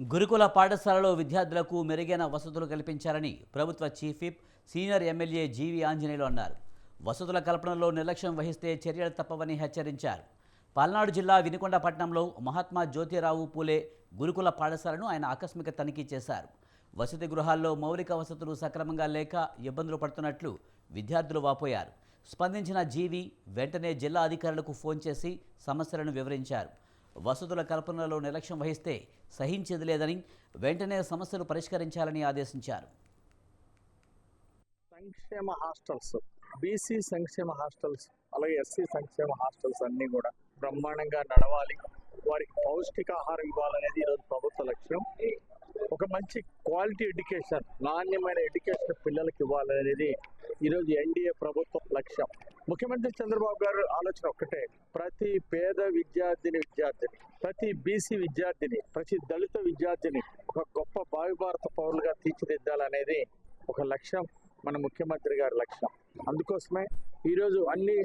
గురుకుల పాఠశాలలో విద్యార్థులకు మెరుగైన వసతులు కల్పించాలని ప్రభుత్వ chief whip senior MLA GV Anjaneyulu అన్నారు. వసతుల కల్పనలో నిర్లక్ష్యం వహిస్తే చర్యలు తప్పవని హెచ్చరించారు. పల్నాడు జిల్లా వినుకొండ పట్టణంలో మహాత్మా జ్యోతిరావు పూలే గురుకుల పాఠశాలను ఆయన ఆకస్మిక తనిఖీ చేశారు. వసతి గృహాల్లో మౌలిక వసతులు సక్రమంగా లేక ఇబ్బందులు పడుతున్నట్లు విద్యార్థులు వాపోయారు. స్పందించిన జీవి వెంటనే జిల్లా అధికారులకు ఫోన్ చేసి సమస్యలను వివరించారు. వసతుల కల్పనలో నిర్లక్ష్యం వహిస్తే సహించేది లేదని వెంటనే సమస్యలు పరిష్కరించాలని ఆదేశించారు. సంక్షేమ హాస్టల్స్ బీసీ సంక్షేమ హాస్టల్స్ అలాగే ఎస్సీ సంక్షేమ హాస్టల్స్ అన్నీ కూడా బ్రహ్మాండంగా నడవాలి. వారికి పౌష్టికాహారం ఇవ్వాలనేది ఈరోజు ప్రభుత్వ లక్ష్యం. ఒక మంచి క్వాలిటీ ఎడ్యుకేషన్ నాణ్యమైన ఎడ్యుకేషన్ పిల్లలకి ఇవ్వాలనేది ఈరోజు ఎన్డీఏ ప్రభుత్వం లక్ష్యం. ముఖ్యమంత్రి చంద్రబాబు గారు ఆలోచన ఒక్కటే. ప్రతి పేద విద్యార్థిని విద్యార్థిని ప్రతి బీసీ విద్యార్థిని ప్రతి దళిత విద్యార్థిని ఒక గొప్ప భావి భారత పౌరులుగా తీర్చిదిద్దాలనేది ఒక లక్ష్యం మన ముఖ్యమంత్రి గారి లక్ష్యం. అందుకోసమే ఈరోజు అన్ని